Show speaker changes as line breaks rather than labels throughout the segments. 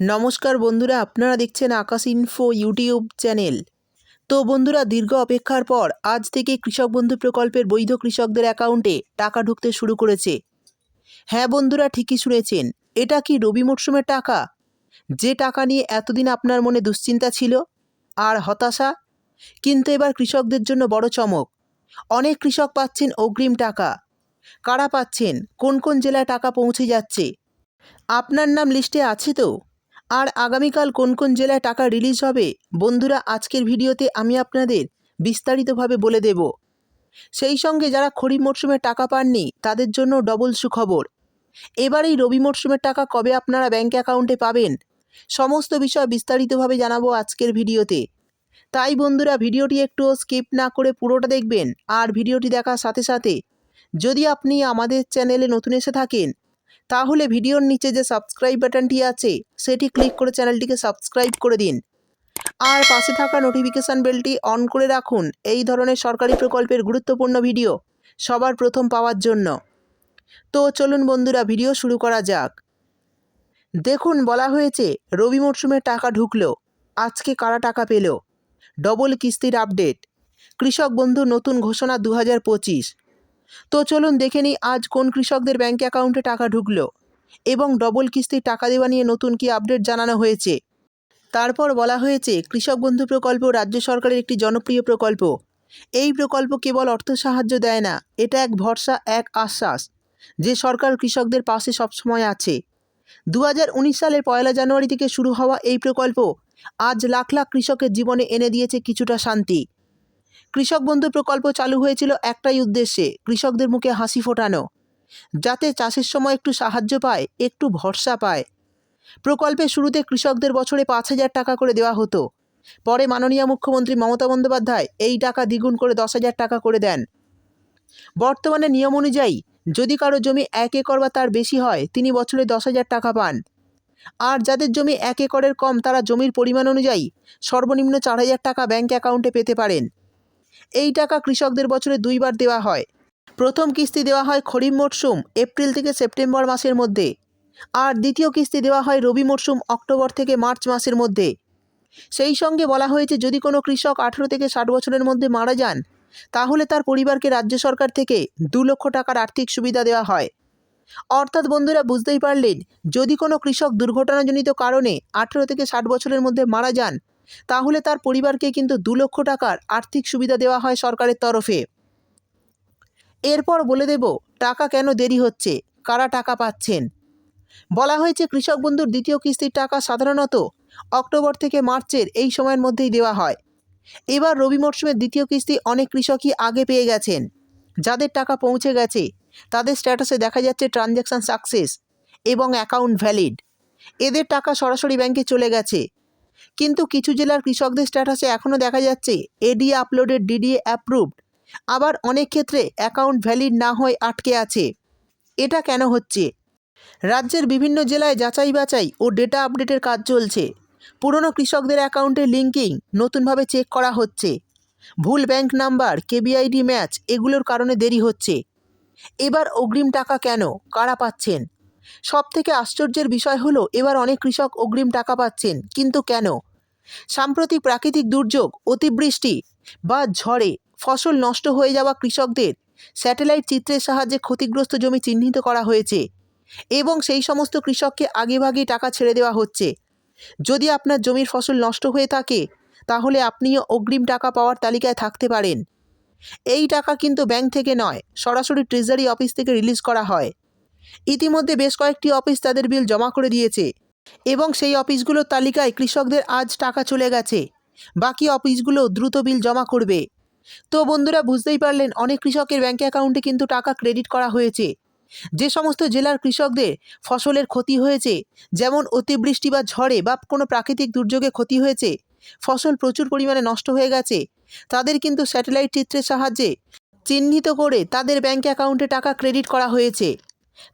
নমস্কার বন্ধুরা, আপনারা দেখছেন আকাশ ইনফো ইউটিউব চ্যানেল তো বন্ধুরা, দীর্ঘ অপেক্ষার পর আজ থেকে কৃষক বন্ধু প্রকল্পের বৈধ কৃষকদের অ্যাকাউন্টে টাকা ঢুকতে শুরু করেছে। হ্যাঁ বন্ধুরা, ঠিকই শুনেছেন। এটা কি রবি মরশুমের টাকা? যে টাকা নিয়ে এতদিন আপনার মনে দুশ্চিন্তা ছিল আর হতাশা, কিন্তু এবার কৃষকদের জন্য বড় চমক। অনেক কৃষক পাচ্ছেন অগ্রিম টাকা। কারা পাচ্ছেন? কোন কোন জেলায় টাকা পৌঁছে যাচ্ছে? আপনার নাম লিস্টে আছে তো? আর আগামীকাল কোন কোন জেলায় টাকা রিলিজ হবে? বন্ধুরা, আজকের ভিডিওতে আমি আপনাদের বিস্তারিতভাবে বলে দেব। সেই সঙ্গে যারা খরিফ মরশুমে টাকা পাননি, তাদের জন্য ডবল সুখবর। এবার এই রবি মরশুমের টাকা কবে আপনারা ব্যাঙ্ক অ্যাকাউন্টে পাবেন? সমস্ত বিষয় বিস্তারিতভাবে জানাব আজকের ভিডিওতে। তাই বন্ধুরা, ভিডিওটি একটু স্কিপ না করে পুরোটা দেখবেন, আর ভিডিওটি দেখার সাথে সাথে যদি আপনি আমাদের চ্যানেলে নতুন এসে থাকেন তাহলে ভিডিওর নিচে যে সাবস্ক্রাইব বাটনটি আছে, সেটি ক্লিক করে চ্যানেলটিকে সাবস্ক্রাইব করে দিন। আর পাশে থাকা নোটিফিকেশান বেলটি অন করে রাখুন। এই ধরনের সরকারি প্রকল্পের গুরুত্বপূর্ণ ভিডিও সবার প্রথম পাওয়ার জন্য। তো চলুন বন্ধুরা, ভিডিও শুরু করা যাক। দেখুন, বলা হয়েছে, রবি মরশুমে টাকা ঢুকলো। আজকে কারা টাকা পেল? ডবল কিস্তির আপডেট কৃষক বন্ধু, নতুন ঘোষণা দু হাজার পঁচিশ। তো চলুন দেখে নিই আজ কোন কৃষকদের ব্যাঙ্ক অ্যাকাউন্টে টাকা ঢুকলো এবং ডবল কিস্তির টাকা দেওয়া নিয়ে নতুন কি আপডেট জানানো হয়েছে? তারপর বলা হয়েছে, কৃষক বন্ধু প্রকল্প রাজ্য সরকারের একটি জনপ্রিয় প্রকল্প। এই প্রকল্প কেবল অর্থ সাহায্য দেয় না, এটা এক ভরসা, এক আশ্বাস যে সরকার কৃষকদের পাশে সবসময় আছে। দু হাজার উনিশ সালের পয়লা জানুয়ারি থেকে শুরু হওয়া এই প্রকল্প আজ লাখ লাখ কৃষকের জীবনে এনে দিয়েছে কিছুটা শান্তি। কৃষক বন্ধু প্রকল্প চালু হয়েছিল একটাই উদ্দেশ্যে কৃষকদের মুখে হাসি ফোটানো। যাতে চাষের সময় একটু সাহায্য পায়, একটু ভরসা পায়। প্রকল্পের শুরুতে কৃষকদের বছরে পাঁচ হাজার টাকা করে দেওয়া হতো। পরে মাননীয় মুখ্যমন্ত্রী মমতা বন্দ্যোপাধ্যায় এই টাকা দ্বিগুণ করে দশ হাজার টাকা করে দেন। বর্তমানে নিয়ম অনুযায়ী যদি কারও জমি এক একর বা তার বেশি হয়, তিনি বছরে দশ হাজার টাকা পান। আর যাদের জমি এক একরের কম, তারা জমির পরিমাণ অনুযায়ী সর্বনিম্ন চার হাজার টাকা ব্যাঙ্ক অ্যাকাউন্টে পেতে পারেন। এই টাকা কৃষকদের বছরে দুইবার দেওয়া হয়। প্রথম কিস্তি দেওয়া হয় খরিফ মরশুম এপ্রিল থেকে সেপ্টেম্বর মাসের মধ্যে। আর দ্বিতীয় কিস্তি দেওয়া হয় রবি মরশুম অক্টোবর থেকে মার্চ মাসের মধ্যে। সেই সঙ্গে বলা হয়েছে, যদি কোনো কৃষক আঠেরো থেকে ষাট বছরের মধ্যে মারা যান, তাহলে তার পরিবারকে রাজ্য সরকার থেকে দু লক্ষ টাকার আর্থিক সুবিধা দেওয়া হয়। অর্থাৎ বন্ধুরা, বুঝতেই পারলেন, যদি কোনো কৃষক দুর্ঘটনাজনিত কারণে আঠেরো থেকে ষাট বছরের মধ্যে মারা যান তাহলে তার পরিবারকে কিন্তু দু লক্ষ টাকার আর্থিক সুবিধা দেওয়া হয় সরকারের তরফে। এরপর বলে দেব, টাকা কেন দেরি হচ্ছে? কারা টাকা পাচ্ছেন? বলা হয়েছে কৃষক বন্ধুর দ্বিতীয় কিস্তির টাকা সাধারণত অক্টোবর থেকে মার্চের এই সময়ের মধ্যেই দেওয়া হয়। এবার রবি মরশুমের দ্বিতীয় কিস্তি অনেক কৃষকই আগে পেয়ে গেছেন। যাদের টাকা পৌঁছে গেছে, তাদের স্ট্যাটাসে দেখা যাচ্ছে ট্রানজ্যাকশান সাকসেস এবং অ্যাকাউন্ট ভ্যালিড। এদের টাকা সরাসরি ব্যাংকে চলে গেছে। কিন্তু কিছু জেলার কৃষকদের স্ট্যাটাসে এখনও দেখা যাচ্ছে এডিএ আপলোডেড ডিডিএ অ্যাপ্রুভড আবার অনেক ক্ষেত্রে অ্যাকাউন্ট ভ্যালিড না হয়ে আটকে আছে। এটা কেন হচ্ছে? রাজ্যের বিভিন্ন জেলায় যাচাই বাছাই ও ডেটা আপডেটের কাজ চলছে। পুরনো কৃষকদের অ্যাকাউন্টে লিঙ্কিং নতুনভাবে চেক করা হচ্ছে। ভুল ব্যাংক নাম্বার কেবিআইডি ম্যাচ এগুলোর কারণে দেরি হচ্ছে। এবার অগ্রিম টাকা কেন? কারা পাচ্ছেন? সব থেকে আশ্চর্যের বিষয় হলো, এবার অনেক কৃষক অগ্রিম টাকা পাচ্ছেন, কিন্তু কেন? সাম্প্রতিক প্রাকৃতিক দুর্যোগ, অতিবৃষ্টি বা ঝড়ে ফসল নষ্ট হয়ে যাওয়া কৃষকদের স্যাটেলাইট চিত্রের সাহায্যে ক্ষতিগ্রস্ত জমি চিহ্নিত করা হয়েছে এবং সেই সমস্ত কৃষককে আগেভাগেই টাকা ছেড়ে দেওয়া হচ্ছে। যদি আপনার জমির ফসল নষ্ট হয়ে থাকে, তাহলে আপনিও অগ্রিম টাকা পাওয়ার তালিকায় থাকতে পারেন। এই টাকা কিন্তু ব্যাংক থেকে নয়, সরাসরি ট্রেজারি অফিস থেকে রিলিজ করা হয়। ইতিমধ্যে বেশ কয়েকটি অফিস তাদের বিল জমা করে দিয়েছে এবং সেই অফিসগুলোর তালিকায় কৃষকদের আজ টাকা চলে গেছে। বাকি অফিসগুলো দ্রুত বিল জমা করবে। তো বন্ধুরা, বুঝতেই পারলেন, অনেক কৃষকের ব্যাঙ্ক অ্যাকাউন্টে কিন্তু টাকা ক্রেডিট করা হয়েছে। যে সমস্ত জেলার কৃষকদের ফসলের ক্ষতি হয়েছে, যেমন অতিবৃষ্টি বা ঝড়ে বা কোনো প্রাকৃতিক দুর্যোগে ক্ষতি হয়েছে, ফসল প্রচুর পরিমাণে নষ্ট হয়ে গেছে, তাদের কিন্তু স্যাটেলাইট চিত্রের সাহায্যে চিহ্নিত করে তাদের ব্যাঙ্ক অ্যাকাউন্টে টাকা ক্রেডিট করা হয়েছে।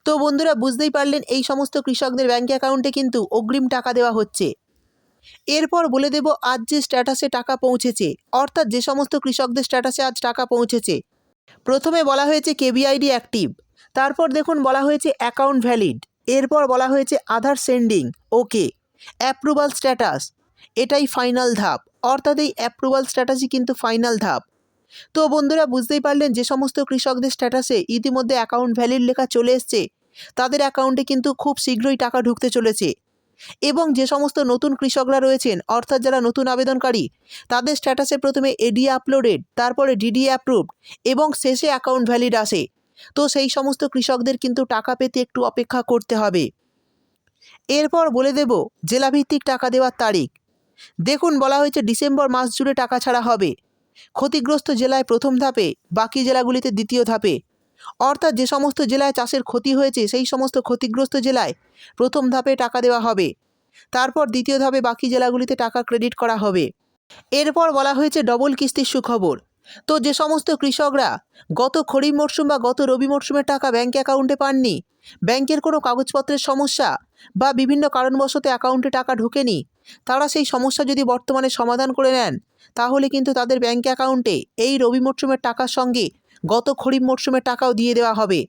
তো বন্ধুরা বুঝতেই পারলেন এই সমস্ত কৃষকদের ব্যাঙ্ক অ্যাকাউন্টে কিন্তু অগ্রিম টাকা দেওয়া হচ্ছে। এরপর বলে দেব, আজ যে স্ট্যাটাসে টাকা পৌঁছেছে, অর্থাৎ যে সমস্ত কৃষকদের স্ট্যাটাসে আজ টাকা পৌঁছেছে। প্রথমে বলা হয়েছে কেবিআইডি অ্যাক্টিভ তারপর দেখুন বলা হয়েছে অ্যাকাউন্ট ভ্যালিড এরপর বলা হয়েছে Aadhaar sending okay approval status এটাই ফাইনাল ধাপ, অর্থাৎ এই অ্যাপ্রুভাল স্ট্যাটাসই কিন্তু ফাইনাল ধাপ। তো বন্ধুরা বুঝতেই পারলেন যে সমস্ত কৃষকদের স্ট্যাটাসে ইতিমধ্যে অ্যাকাউন্ট ভ্যালিড লেখা চলে এসছে। তাদের অ্যাকাউন্টে কিন্তু খুব শীঘ্রই টাকা ঢুকতে চলেছে। এবং যে সমস্ত নতুন কৃষকরা রয়েছেন, অর্থাৎ যারা নতুন আবেদনকারী, তাদের স্ট্যাটাসে প্রথমে এডি আপলোডেড তারপরে ডিডি অ্যাপ্রুভড এবং শেষে অ্যাকাউন্ট ভ্যালিড আসে। তো সেই সমস্ত কৃষকদের কিন্তু টাকা পেতে একটু অপেক্ষা করতে হবে। এরপর বলে দেব জেলাভিত্তিক টাকা দেওয়ার তারিখ। দেখুন, বলা হয়েছে ডিসেম্বর মাস জুড়ে টাকা ছাড়া হবে। ক্ষতিগ্রস্ত জেলায় প্রথম ধাপে, বাকি জেলাগুলিতে দ্বিতীয় ধাপে। অর্থাৎ যে সমস্ত জেলায় চাষের ক্ষতি হয়েছে, সেই সমস্ত ক্ষতিগ্রস্ত জেলায় প্রথম ধাপে টাকা দেওয়া হবে। তারপর দ্বিতীয় ধাপে বাকি জেলাগুলিতে টাকা ক্রেডিট করা হবে। এরপর বলা হয়েছে ডবল কিস্তির সুখবর। তো যে সমস্ত কৃষকরা গত খরিফ মরশুম বা গত রবি মরশুমের টাকা ব্যাঙ্ক অ্যাকাউন্টে পাননি ব্যাংকের কোনো কাগজপত্রের সমস্যা বা বিভিন্ন কারণবশত অ্যাকাউন্টে টাকা ঢোকেনি, তারা সেই সমস্যা যদি বর্তমানে সমাধান করে নেন, তাহলে কিন্তু তাদের ব্যাঙ্ক অ্যাকাউন্টে এই রবি মরশুমের টাকার সঙ্গে গত খরিফ মরশুমের টাকাও দিয়ে দেওয়া হবে।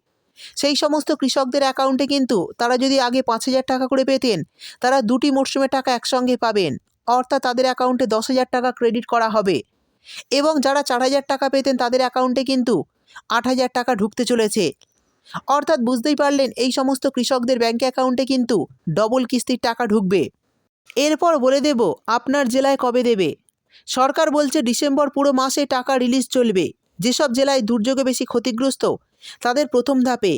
সেই সমস্ত কৃষকদের অ্যাকাউন্টে কিন্তু তারা যদি আগে পাঁচ হাজার টাকা করে পেতেন, তারা দুটি মরশুমের টাকা একসঙ্গে পাবেন, অর্থাৎ তাদের অ্যাকাউন্টে দশ হাজার টাকা ক্রেডিট করা হবে। এবং যারা চার হাজার টাকা পেতেন তাদের অ্যাকাউন্টে কিন্তু আট হাজার টাকা ঢুকতে চলেছে। অর্থাৎ বুঝতেই পারলেন এই সমস্ত কৃষকদের ব্যাঙ্ক অ্যাকাউন্টে কিন্তু ডবল কিস্তির টাকা ঢুকবে। এরপর বলে দেব, আপনার জেলায় কবে দেবে? সরকার বলছে ডিসেম্বর পুরো মাসে টাকা রিলিজ চলবে। যেসব জেলায় দুর্যোগে বেশি ক্ষতিগ্রস্ত, তাদের প্রথম ধাপে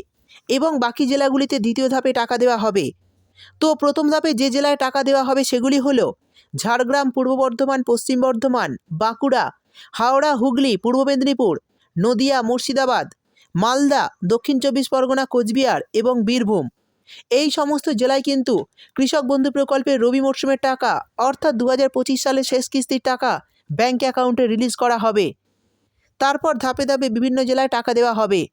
এবং বাকি জেলাগুলিতে দ্বিতীয় ধাপে টাকা দেওয়া হবে। তো প্রথম ধাপে যে জেলায় টাকা দেওয়া হবে সেগুলি হলো ঝাড়গ্রাম পূর্ব বর্ধমান, পশ্চিম বর্ধমান, বাঁকুড়া, হাওড়া, হুগলি, পূর্ব মেদিনীপুর, নদিয়া, মুর্শিদাবাদ, মালদা, দক্ষিণ চব্বিশ পরগনা, কোচবিহার এবং বীরভূম। এই সমস্ত জেলায় কিন্তু কৃষক বন্ধু প্রকল্পের রবি মরশুমের টাকা, অর্থাৎ দু হাজার পঁচিশ সালের শেষ কিস্তির টাকা ব্যাঙ্ক অ্যাকাউন্টে রিলিজ করা হবে। তারপর ধাপে ধাপে বিভিন্ন জেলায় টাকা দেওয়া হবে।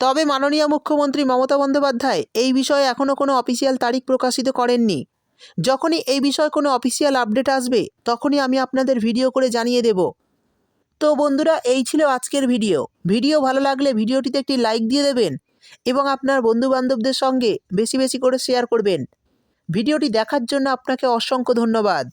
তবে মাননীয় মুখ্যমন্ত্রী মমতা বন্দ্যোপাধ্যায় এই বিষয়ে এখনও কোনো অফিসিয়াল তারিখ প্রকাশিত করেননি। যখনই এই বিষয়ে কোনো অফিসিয়াল আপডেট আসবে, তখনই আমি আপনাদের ভিডিও করে জানিয়ে দেব। তো বন্ধুরা, এই ছিল আজকের ভিডিও ভিডিও ভালো লাগলে ভিডিওটিতে একটি লাইক দিয়ে দেবেন এবং আপনার বন্ধুবান্ধবদের সঙ্গে বেশি বেশি করে শেয়ার করবেন। ভিডিওটি দেখার জন্য আপনাকে অসংখ্য ধন্যবাদ।